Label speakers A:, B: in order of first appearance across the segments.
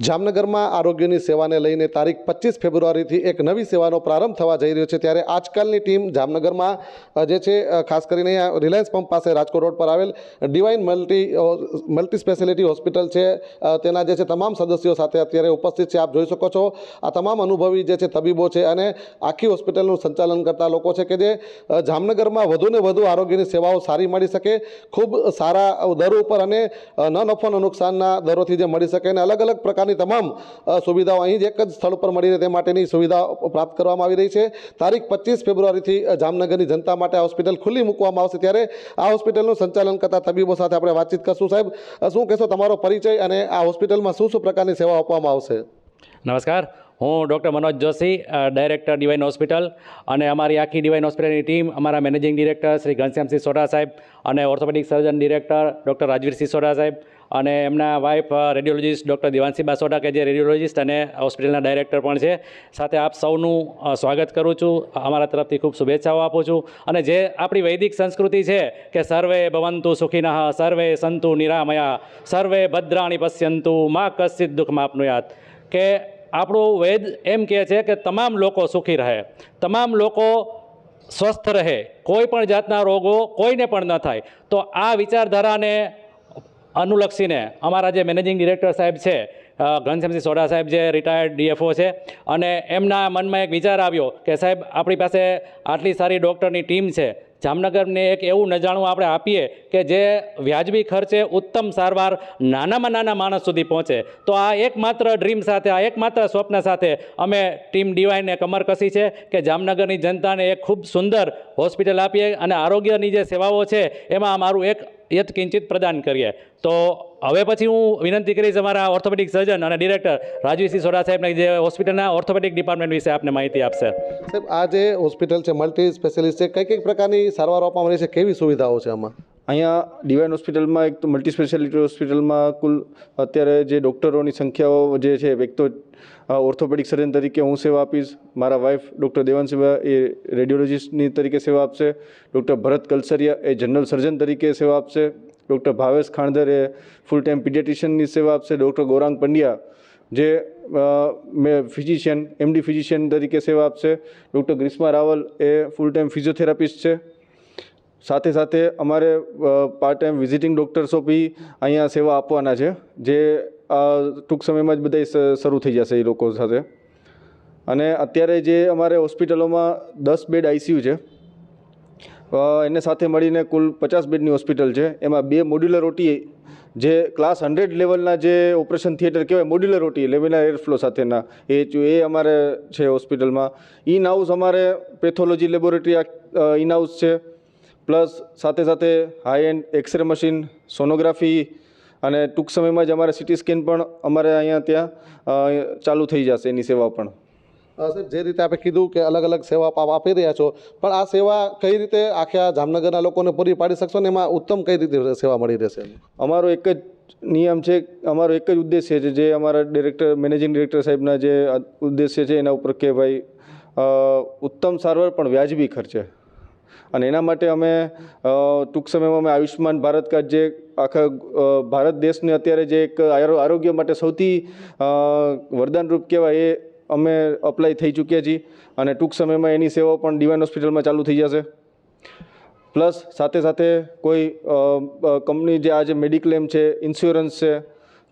A: જામનગરમાં આરોગ્યની સેવાને લઈને તારીખ પચીસ ફેબ્રુઆરીથી એક નવી સેવાનો પ્રારંભ થવા જઈ રહ્યો છે ત્યારે આજકાલની ટીમ જામનગરમાં જે છે ખાસ કરીને રિલાયન્સ પંપ પાસે રાજકોટ રોડ પર આવેલ divine multi multi speciality hospital છે. તેના જે છે, તમામ સદસ્યો સાથે અત્યારે ઉપસ્થિત છે. આપ જોઈ શકો છો, આ તમામ અનુભવી જે છે, તબીબો છે અને આખી હોસ્પિટલનું સંચાલન કરતા લોકો છે કે જે જામનગરમાં વધુને વધુ આરોગ્યની સેવાઓ સારી મળી શકે, ખૂબ સારા દર ઉપર અને ન નફો નુકસાનના દરોથી જે મળી શકે અને અલગ અલગ પ્રકારની તમામ સુવિધાઓ અહીં જ એક જ સ્થળ પર મળી રહે તે માટેની સુવિધા પ્રાપ્ત કરવામાં આવી રહી છે. તારીખ પચીસ ફેબ્રુઆરીથી જામનગરની જનતા માટે હોસ્પિટલ ખુલ્લી મૂકવામાં આવશે ત્યારે આ હોસ્પિટલનું સંચાલન કરતા તબીબો સાથે આપણે વાતચીત કરશું. સાહેબ શું કહેશો તમારો પરિચય અને આ હોસ્પિટલમાં શું શું પ્રકારની સેવા આપવામાં આવશે?
B: નમસ્કાર. હું doctor Manoj Joshi director Divine hospital અને અમારી આખી ડિવાઇન હોસ્પિટલની ટીમ, અમારા મેનેજિંગ ડિરેક્ટર શ્રી ઘનશ્યામસિંહ સોઢા સાહેબ અને orthopaedic surgeon director doctor Rajveersinh Sodha સાહેબ અને એમના wife radiologist doctor Diwansinh Basoda કે જે રેડિયોલોજીસ્ટ અને હોસ્પિટલના ડાયરેક્ટર પણ છે. સાથે આપ સૌનું સ્વાગત કરું છું. અમારા તરફથી ખૂબ શુભેચ્છાઓ આપું છું. અને જે આપણી વૈદિક સંસ્કૃતિ છે કે સર્વે ભવંતુ સુખિનઃ, સર્વે સંતુ નિરામયા, સર્વે ભદ્રાણી પશ્યંતુ, મા કશ્ચિત દુઃખ માપનુયાત. કે આપણું વેદ એમ કહે છે કે તમામ લોકો સુખી રહે, તમામ લોકો સ્વસ્થ રહે, કોઈ પણ જાતના રોગો કોઈને પણ ન થાય. તો આ વિચારધારાને અનુલક્ષીને અમારા જે મેનેજિંગ ડિરેક્ટર સાહેબ છે ઘનશ્યામસિંહ સોઢા સાહેબ જે રિટાયર્ડ ડીએફઓ છે, અને એમના મનમાં એક વિચાર આવ્યો કે સાહેબ આપણી પાસે આટલી સારી ડૉક્ટરની ટીમ છે, જામનગરને એક એવું નજાણું આપણે આપીએ કે જે વ્યાજબી ખર્ચે ઉત્તમ સારવાર નાનામાં નાના માણસ સુધી પહોંચે. તો આ એકમાત્ર ડ્રીમ સાથે, આ એકમાત્ર સ્વપ્ન સાથે અમે ટીમ ડીવાયને કમર કસી છે કે જામનગરની જનતાને એક ખૂબ સુંદર હોસ્પિટલ આપીએ અને આરોગ્યની જે સેવાઓ છે, એમાં અમારું એક યત કિંચિત પ્રદાન કરીએ. તો હવે પછી હું વિનંતી કરીશ અમારા ઓર્થોપેડિક સર્જન અને ડિરેક્ટર રાજવીસિંહ સોઢા સાહેબને જે હોસ્પિટલના ઓર્થોપેડિક ડિપાર્ટમેન્ટ વિશે આપને માહિતી આપશે.
A: સાહેબ, આ જે હોસ્પિટલ છે મલ્ટી સ્પેશિયાલિસ્ટ છે કઈ કઈ પ્રકારની સારવાર આપવામાં રહી છે? કેવી સુવિધાઓ છે આમાં?
C: અહીંયા ડિવાઇન હોસ્પિટલમાં એક મલ્ટી સ્પેશિયાલિટી હોસ્પિટલમાં કુલ અત્યારે જે ડૉક્ટરોની સંખ્યાઓ જે છે, એક તો ઓર્થોપેડિક સર્જન તરીકે હું સેવા આપીશ, મારા વાઇફ ડૉક્ટર દેવાંશિવા એ રેડિયોલોજિસ્ટની તરીકે સેવા આપશે, ડૉક્ટર ભરત કલસરિયા એ જનરલ સર્જન તરીકે સેવા આપશે, ડૉક્ટર ભાવેશ ખાણદર એ ફૂલ ટાઈમ પીડિયાટિશિયનની સેવા આપશે, ડૉક્ટર ગૌરાંગ પંડ્યા જે મેં ફિઝિશિયન એમડી ફિઝિશિયન તરીકે સેવા આપશે, ડૉક્ટર ગ્રીષ્મા રાવલ એ ફૂલ ટાઈમ ફિઝિયોથેરાપિસ્ટ છે સાથે સાથે અમારે પાર્ટ ટાઈમ વિઝિટિંગ ડૉક્ટર્સો બી અહીંયા સેવા આપવાના છે, જે ટૂંક સમયમાં જ બધા શરૂ થઈ જશે એ લોકો સાથે. અને અત્યારે જે અમારે હોસ્પિટલોમાં દસ બેડ આઈસીયુ છે એને સાથે મળીને કુલ પચાસ બેડની હોસ્પિટલ છે. એમાં બે મોડ્યુલર ઓટી જે ક્લાસ હંડ્રેડ લેવલના જે ઓપરેશન થિયેટર કહેવાય મોડ્યુલર ઓટી લેમિનાર એરફ્લો સાથેના, એ એ અમારે છે હોસ્પિટલમાં. ઇન હાઉસ અમારે પેથોલોજી લેબોરેટરી ઇન હાઉસ છે. પ્લસ સાથે સાથે high end X ray machine sonography અને ટૂંક સમયમાં જ અમારે સિટી સ્કેન પણ અમારે અહીંયા ત્યાં ચાલુ થઈ જશે એની સેવા પણ.
A: સર જે રીતે આપણે કીધું કે અલગ અલગ સેવા આપ આપી રહ્યા છો પણ આ સેવા કઈ રીતે આખા જામનગરના લોકોને પૂરી પાડી શકશો ને એમાં ઉત્તમ કઈ રીતે સેવા મળી રહેશે?
C: અમારો એક જ નિયમ છે અમારો એક જ ઉદ્દેશ્ય છે જે અમારા ડિરેક્ટર મેનેજિંગ ડિરેક્ટર સાહેબના જે ઉદ્દેશ્ય છે એના ઉપર કે ભાઈ ઉત્તમ સારવાર પણ વ્યાજબી ખર્ચે. અને એના માટે અમે ટૂંક સમયમાં અમે આયુષ્યમાન ભારત કાર્ડ જે આખા ભારત દેશને અત્યારે જે એક આરો- આરોગ્ય માટે સૌથી વરદાનરૂપ કહેવાય એ અમે અપ્લાય થઈ ચૂક્યા છીએ. અને ટૂંક સમયમાં એની સેવાઓ પણ ડિવાઇન હોસ્પિટલમાં ચાલુ થઈ જશે. પ્લસ સાથે સાથે કોઈ કંપની જે આજે મેડિક્લેમ છે, ઇન્સ્યોરન્સ છે,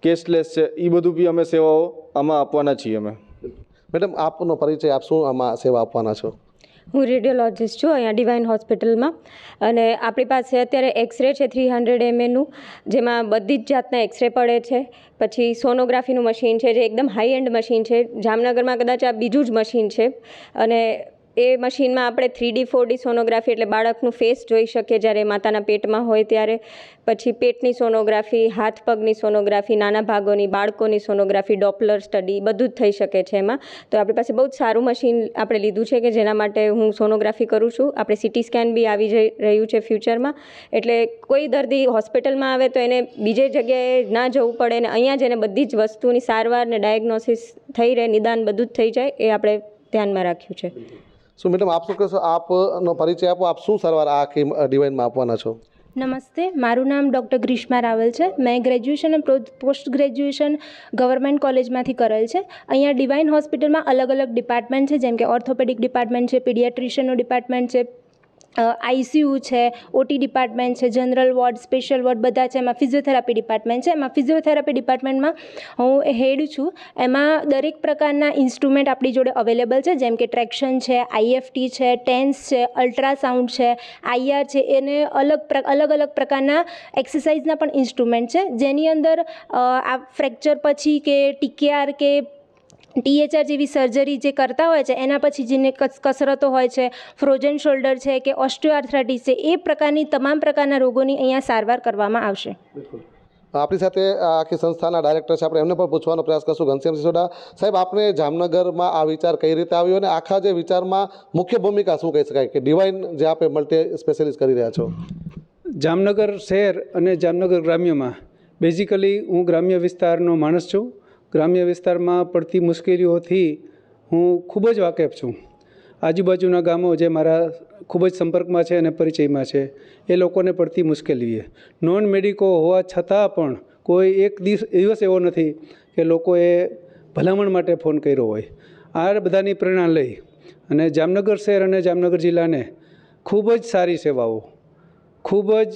C: કેશલેસ છે એ બધું બી અમે સેવાઓ આમાં આપવાના છીએ અમે.
A: મેડમ, આપનો પરિચય આપશું આમાં સેવા આપવાના છો?
D: હું રેડિયોલોજિસ્ટ છું અહીંયા ડિવાઇન હોસ્પિટલમાં. અને આપણી પાસે અત્યારે એક્સરે છે થ્રી હંડ્રેડ એમએનું, જેમાં બધી જ જાતના એક્સરે પડે છે. પછી સોનોગ્રાફીનું મશીન છે, જે એકદમ હાઈ એન્ડ મશીન છે. જામનગરમાં કદાચ આ બીજું જ મશીન છે. અને એ મશીનમાં આપણે three D four D sonography એટલે બાળકનું ફેસ જોઈ શકીએ જ્યારે માતાના પેટમાં હોય ત્યારે. પછી પેટની સોનોગ્રાફી, હાથ પગની સોનોગ્રાફી, નાના ભાગોની, બાળકોની સોનોગ્રાફી, ડોપલર સ્ટડી, બધું જ થઈ શકે છે એમાં. તો આપણી પાસે બહુ જ સારું મશીન આપણે લીધું છે કે જેના માટે હું સોનોગ્રાફી કરું છું. આપણે સિટી સ્કેન બી આવી જઈ રહ્યું છે ફ્યુચરમાં. એટલે કોઈ દર્દી હોસ્પિટલમાં આવે તો એને બીજે જગ્યાએ ના જવું પડે ને અહીંયા જ એને બધી જ વસ્તુની સારવાર ને ડાયગ્નોસિસ થઈ રહે, નિદાન બધું જ થઈ જાય, એ આપણે ધ્યાનમાં રાખ્યું છે.
A: શું મેડમ, આપ શું કહેશો? આપનો પરિચય આપો. આપ શું સારવાર આ આખી ડિવાઇનમાં આપવાના છો?
E: નમસ્તે. મારું નામ ડૉક્ટર ગ્રીષ્મા રાવલ છે. મેં ગ્રેજ્યુએશન અને પોસ્ટ ગ્રેજ્યુએશન ગવર્મેન્ટ કોલેજમાંથી કરેલ છે. અહીંયા ડિવાઇન હોસ્પિટલમાં અલગ અલગ ડિપાર્ટમેન્ટ છે, જેમ કે ઓર્થોપેડિક ડિપાર્ટમેન્ટ છે, પીડિયાટ્રિશિયનનું ડિપાર્ટમેન્ટ છે આઈસીયુ છે ઓટી ડિપાર્ટમેન્ટ છે, જનરલ વોર્ડ, સ્પેશિયલ વોર્ડ બધા છે, એમાં ફિઝિયોથેરાપી ડિપાર્ટમેન્ટ છે. એમાં ફિઝિયોથેરાપી ડિપાર્ટમેન્ટમાં હું હેડ છું. એમાં દરેક પ્રકારના ઇન્સ્ટ્રુમેન્ટ આપણી જોડે અવેલેબલ છે, જેમ કે ટ્રેક્શન છે આઈએફટી છે, ટેન્સ છે, અલ્ટ્રાસાઉન્ડ છે આઈઆર છે, એને અલગ અલગ અલગ પ્રકારના એક્સરસાઇઝના પણ ઇન્સ્ટ્રુમેન્ટ છે. જેની અંદર આ ફ્રેક્ચર પછી કે ટીકેઆર કે ટીએચઆર જેવી સર્જરી જે કરતા હોય છે એના પછી જેને કસ કસરતો હોય છે ફ્રોઝન શોલ્ડર છે કે ઓસ્ટિયોઆર્થ્રાઇટિસ છે એ પ્રકારની તમામ પ્રકારના રોગોની અહીંયા સારવાર કરવામાં આવશે.
A: આપણી સાથે આખી સંસ્થાના ડાયરેક્ટર છે આપણે એમને પણ પૂછવાનો પ્રયાસ કરશું. ઘનશ્યામ સિસોડા સાહેબ આપને જામનગરમાં આ વિચાર કઈ રીતે આવ્યો અને આખા જે વિચારમાં મુખ્ય ભૂમિકા શું કહી શકાય કે ડિવાઇન જે આપે મલ્ટી સ્પેશિયલિસ્ટ કરી રહ્યા છો?
F: જામનગર શહેર અને જામનગર ગ્રામ્યમાં બેઝિકલી હું ગ્રામ્ય વિસ્તારનો માણસ છું. ગ્રામ્ય વિસ્તારમાં પડતી મુશ્કેલીઓથી હું ખૂબ જ વાકેફ છું. આજુબાજુના ગામો જે મારા ખૂબ જ સંપર્કમાં છે અને પરિચયમાં છે, એ લોકોને પડતી મુશ્કેલી છે નોન મેડિકો હોવા છતાં પણ કોઈ એક દિવસ દિવસ એવો નથી કે લોકોએ ભલામણ માટે ફોન કર્યો હોય. આ બધાની પ્રેરણા લઈ અને જામનગર શહેર અને જામનગર જિલ્લાને ખૂબ જ સારી સેવાઓ, ખૂબ જ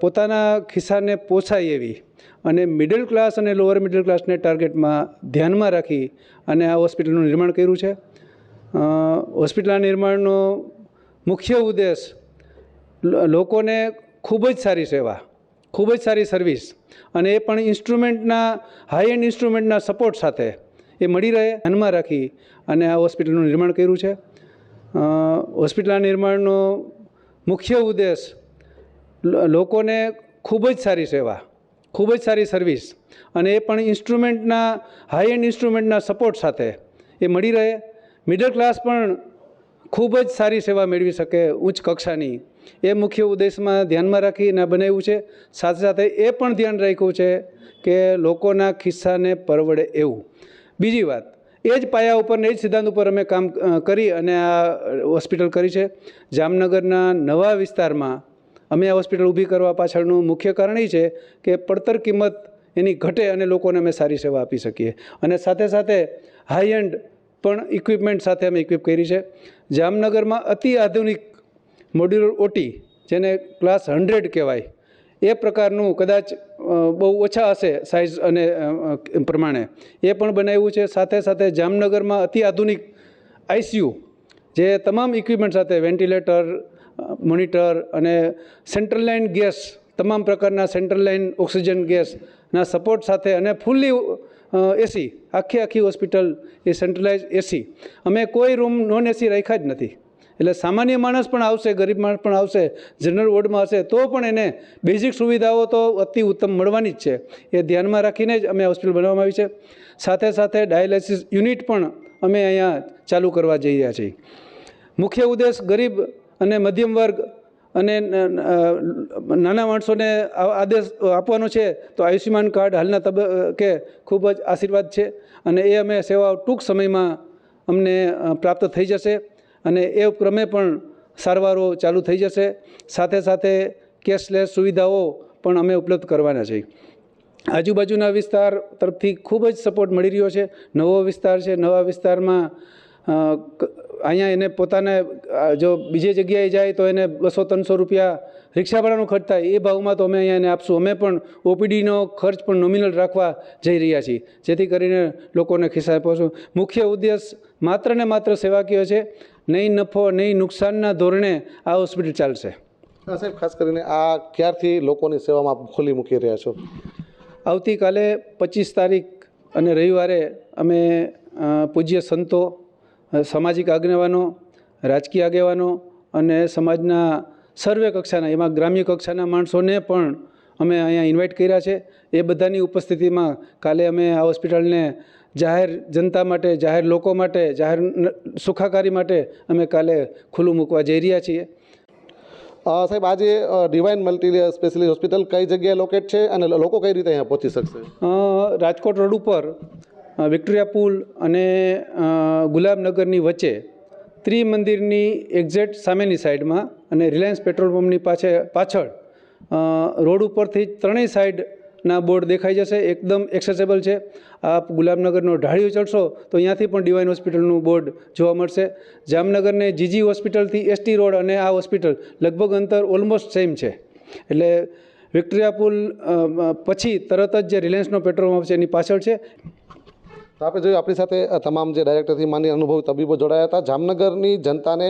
F: પોતાના ખિસ્સાને પોસાય એવી અને મિડલ ક્લાસ અને લોઅર મિડલ ક્લાસને ટાર્ગેટમાં ધ્યાનમાં રાખી અને આ હોસ્પિટલનું નિર્માણ કર્યું છે. હોસ્પિટલના નિર્માણનો મુખ્ય ઉદ્દેશ લોકોને ખૂબ જ સારી સેવા, ખૂબ જ સારી સર્વિસ અને એ પણ ઇન્સ્ટ્રુમેન્ટના હાઈ એન્ડ ઇન્સ્ટ્રુમેન્ટના સપોર્ટ સાથે એ મળી રહે, ધ્યાનમાં રાખી અને આ હોસ્પિટલનું નિર્માણ કર્યું છે. હોસ્પિટલના નિર્માણનો મુખ્ય ઉદ્દેશ લોકોને ખૂબ જ સારી સેવા, ખૂબ જ સારી સર્વિસ અને એ પણ ઇન્સ્ટ્રુમેન્ટના હાઈ એન્ડ ઇન્સ્ટ્રુમેન્ટના સપોર્ટ સાથે એ મળી રહે. મિડલ ક્લાસ પણ ખૂબ જ સારી સેવા મેળવી શકે ઉચ્ચ કક્ષાની. એ મુખ્ય ઉદ્દેશમાં ધ્યાનમાં રાખીને બનાવ્યું છે. સાથે સાથે એ પણ ધ્યાન રાખ્યું છે કે લોકોના ખિસ્સાને પરવડે એવું. બીજી વાત, એ જ પાયા ઉપર ને એ જ સિદ્ધાંત ઉપર અમે કામ કરી અને આ હોસ્પિટલ કરી છે. જામનગરના નવા વિસ્તારમાં અમે આ હોસ્પિટલ ઊભી કરવા પાછળનું મુખ્ય કારણ એ છે કે પડતર કિંમત એની ઘટે અને લોકોને અમે સારી સેવા આપી શકીએ. અને સાથે સાથે હાઈ એન્ડ પણ ઇક્વિપમેન્ટ સાથે અમે ઇક્વિપ કરી છે. જામનગરમાં અતિ આધુનિક મોડ્યુલર ઓટી જેને ક્લાસ હંડ્રેડ કહેવાય, એ પ્રકારનું કદાચ બહુ ઓછા હશે સાઇઝ અને પ્રમાણે. એ પણ બનાવ્યું છે. સાથે સાથે જામનગરમાં અતિ આધુનિક આઈસીયુ જે તમામ ઇક્વિપમેન્ટ સાથે વેન્ટિલેટર મોનિટર અને સેન્ટ્રલ લાઇન ગેસ, તમામ પ્રકારના સેન્ટ્રલ લાઇન ઓક્સિજન ગેસના સપોર્ટ સાથે અને ફૂલ્લી એસી, આખી આખી હોસ્પિટલ એ સેન્ટ્રલાઇઝ એસી. અમે કોઈ રૂમ નોન એસી રાખ્યા જ નથી. એટલે સામાન્ય માણસ પણ આવશે, ગરીબ માણસ પણ આવશે, જનરલ વોર્ડમાં હશે, તો પણ એને બેઝિક સુવિધાઓ તો અતિ ઉત્તમ મળવાની જ છે. એ ધ્યાનમાં રાખીને જ અમે હોસ્પિટલ બનાવવામાં આવી છે. સાથે સાથે ડાયાલિસિસ યુનિટ પણ અમે અહીંયા ચાલુ કરવા જઈ રહ્યા છીએ. મુખ્ય ઉદ્દેશ ગરીબ અને મધ્યમ વર્ગ અને નાના માણસોને આદેશ આપવાનો છે, તો આયુષ્યમાન કાર્ડ હાલના તબક્કે ખૂબ જ આશીર્વાદ છે. અને એ અમે સેવાઓ ટૂંક સમયમાં અમને પ્રાપ્ત થઈ જશે. અને એ ક્રમે પણ સારવારો ચાલુ થઈ જશે. સાથે સાથે કેશલેસ સુવિધાઓ પણ અમે ઉપલબ્ધ કરવાના છીએ આજુબાજુના વિસ્તાર તરફથી ખૂબ જ સપોર્ટ મળી રહ્યો છે. નવો વિસ્તાર છે. નવા વિસ્તારમાં અહીંયા એને પોતાને જો બીજે જગ્યાએ જાય તો એને બસો ત્રણસો રૂપિયા રિક્ષા ભાડાનો ખર્ચ થાય. એ ભાવમાં તો અમે અહીંયા એને આપશું. અમે પણ ઓપીડીનો ખર્ચ પણ નોમિનલ રાખવા જઈ રહ્યા છીએ. જેથી કરીને લોકોને ખિસ્સા પહોંચું મુખ્ય ઉદ્દેશ માત્ર ને માત્ર સેવાકીય છે. નહીં નફો નહીં નુકસાનના ધોરણે આ હોસ્પિટલ ચાલશે.
A: હા, સાહેબ ખાસ કરીને આ ક્યારથી લોકોની સેવામાં ખુલ્લી મૂકી રહ્યા છો?
F: આવતીકાલે પચીસ તારીખ અને રવિવારે અમે પૂજ્ય સંતો સામાજિક આગેવાનો રાજકીય આગેવાનો અને સમાજના સર્વે કક્ષાના એમાં ગ્રામ્ય કક્ષાના માણસોને પણ અમે અહીંયા ઇન્વાઇટ કર્યા છે. એ બધાની ઉપસ્થિતિમાં કાલે અમે આ હોસ્પિટલને જાહેર જનતા માટે જાહેર લોકો માટે જાહેર સુખાકારી માટે અમે કાલે ખુલ્લું મૂકવા જઈ રહ્યા છીએ.
A: સાહેબ આજે ડિવાઇન મલ્ટી સ્પેશિયલિસ્ટ હોસ્પિટલ કઈ જગ્યાએ લોકેટ છે અને લોકો કઈ રીતે અહીંયા પહોંચી શકશે?
F: રાજકોટ રોડ ઉપર વિક્ટોરિયા પુલ અને ગુલાબનગરની વચ્ચે ત્રિમંદિરની એક્ઝેક્ટ સામેની સાઈડમાં અને રિલાયન્સ પેટ્રોલ પંપની પાછે પાછળ રોડ ઉપરથી ત્રણેય સાઈડના બોર્ડ દેખાઈ જશે, એકદમ એક્સેસેબલ છે. આપ ગુલાબનગરનો ઢાળિયો ચડશો તો અહીંયાથી પણ ડિવાઇન હોસ્પિટલનું બોર્ડ જોવા મળશે. જામનગરને જીજી હોસ્પિટલથી એસટી રોડ અને આ હોસ્પિટલ લગભગ અંતર ઓલમોસ્ટ સેમ છે. એટલે વિક્ટોરિયા પુલ પછી તરત જ જે રિલાયન્સનો પેટ્રોલ પંપ છે એની પાછળ છે.
A: તો આપણે જોયું, આપણી સાથે તમામ જે ડાયરેક્ટરથી માની અનુભવી તબીબો જોડાયા હતા. જામનગરની જનતાને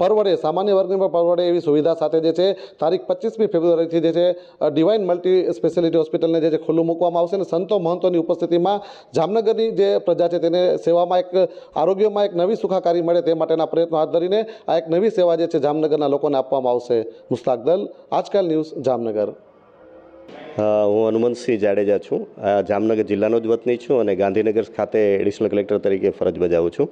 A: પરવડે, સામાન્ય વર્ગને પણ પરવડે એવી સુવિધા સાથે જે છે, તારીખ પચીસમી ફેબ્રુઆરીથી જે છે ડિવાઇન મલ્ટી સ્પેશિયાલિટી હોસ્પિટલને જે છે, ખુલ્લું મૂકવામાં આવશે અને સંતો મહંતોની ઉપસ્થિતિમાં જામનગરની જે પ્રજા છે, તેને સેવામાં એક આરોગ્યમાં એક નવી સુખાકારી મળે તે માટેના પ્રયત્નો હાથ ધરીને આ એક નવી સેવા જે છે, જામનગરના લોકોને આપવામાં આવશે. મુસ્તાક દલ, આજકાલ ન્યૂઝ જામનગર.
G: હું હનુમંતસિંહ જાડેજા છું. જામનગર જિલ્લાનો જ વતની છું અને ગાંધીનગર ખાતે એડિશનલ કલેક્ટર તરીકે ફરજ બજાવું છું.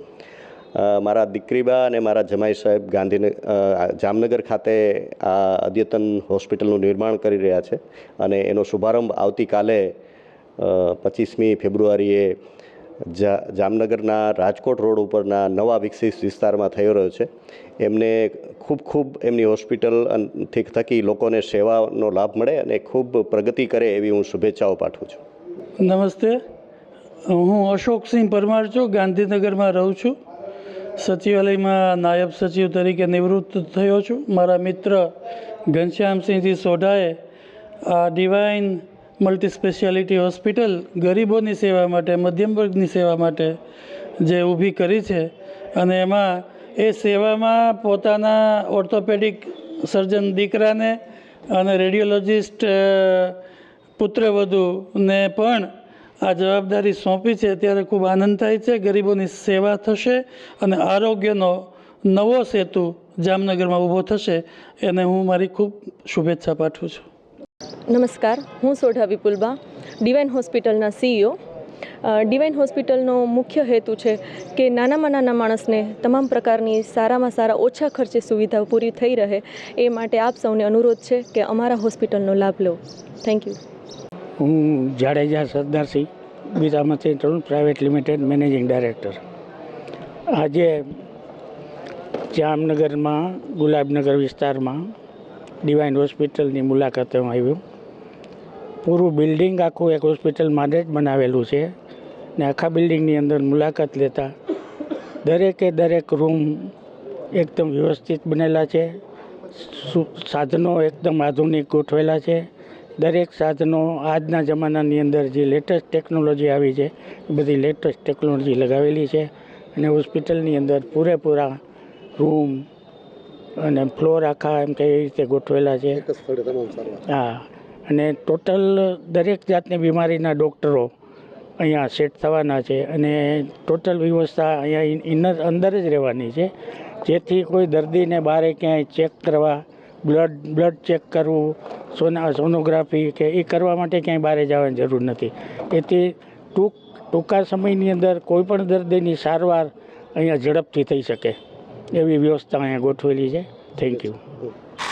G: મારા દીકરીબા અને મારા જમાઈ સાહેબ ગાંધીનગર જામનગર ખાતે આ અદ્યતન હોસ્પિટલનું નિર્માણ કરી રહ્યા છે અને એનો શુભારંભ આવતીકાલે પચીસમી ફેબ્રુઆરીએ જામનગરના રાજકોટ રોડ ઉપરના નવા વિકસિત વિસ્તારમાં થઈ રહ્યો છે. એમને ખૂબ ખૂબ એમની હોસ્પિટલથી થકી લોકોને સેવાનો લાભ મળે અને ખૂબ પ્રગતિ કરે એવી હું શુભેચ્છાઓ પાઠવું છું.
H: નમસ્તે. હું અશોકસિંહ પરમાર છું. ગાંધીનગરમાં રહું છું. સચિવાલયમાં નાયબ સચિવ તરીકે નિવૃત્ત થયો છું. મારા મિત્ર ઘનશ્યામસિંહજી સોઢાએ આ ડિવાઇન મલ્ટી સ્પેશિયાલિટી હોસ્પિટલ ગરીબોની સેવા માટે, મધ્યમ વર્ગની સેવા માટે જે ઊભી કરી છે અને એમાં એ સેવામાં પોતાના ઓર્થોપેડિક સર્જન દીકરાને અને રેડિયોલોજિસ્ટ પુત્રવધુને પણ આ જવાબદારી સોંપી છે. ત્યારે ખૂબ આનંદ થાય છે, ગરીબોની સેવા થશે અને આરોગ્યનો નવો સેતુ જામનગરમાં ઊભો થશે. એને હું મારી ખૂબ શુભેચ્છા પાઠવું છું.
I: નમસ્કાર, હું સોઢા વિપુલબા ડિવાઇન હોસ્પિટલના સીઈઓ ડિવાઇન હોસ્પિટલનો મુખ્ય હેતુ છે કે નાનામાં નાના માણસને તમામ પ્રકારની સારામાં સારા ઓછા ખર્ચે સુવિધાઓ પૂરી થઈ રહે એ માટે આપ સૌને અનુરોધ છે કે અમારા હોસ્પિટલનો લાભ લો. થેન્ક યુ
J: હું Jadeja Sardarsinh Biramati Tarun, private limited managing director. આજે જામનગરમાં, ગુલાબનગર વિસ્તારમાં ડિવાઇન હોસ્પિટલની મુલાકાતે હું આવ્યો. પૂરું બિલ્ડિંગ આખું એક હોસ્પિટલ માટે જ બનાવેલું છે ને આખા બિલ્ડિંગની અંદર મુલાકાત લેતા દરેકે દરેક રૂમ એકદમ વ્યવસ્થિત બનેલા છે સાધનો એકદમ આધુનિક ગોઠવેલા છે. દરેક સાધનો આજના જમાનાની અંદર જે લેટેસ્ટ ટેકનોલોજી આવી છે એ બધી લેટેસ્ટ ટેકનોલોજી લગાવેલી છે અને હોસ્પિટલની અંદર પૂરેપૂરા રૂમ અને ફ્લોર આખા એમ કે એ રીતે ગોઠવેલા છે. હા. અને ટોટલ દરેક જાતની બીમારીના ડૉક્ટરો અહીંયા સેટ થવાના છે અને ટોટલ વ્યવસ્થા અહીંયા ઇનર અંદર જ રહેવાની છે. જેથી કોઈ દર્દીને બહારે ક્યાંય ચેક કરવા, બ્લડ બ્લડ ચેક કરવું, સોના, સોનોગ્રાફી કે એ કરવા માટે ક્યાંય બહારે જવાની જરૂર નથી. એથી ટૂંક, ટૂંકા સમયની અંદર કોઈપણ દર્દીની સારવાર અહીંયા ઝડપથી થઈ શકે. એવી વ્યવસ્થા અહીંયા ગોઠવેલી છે. Thank you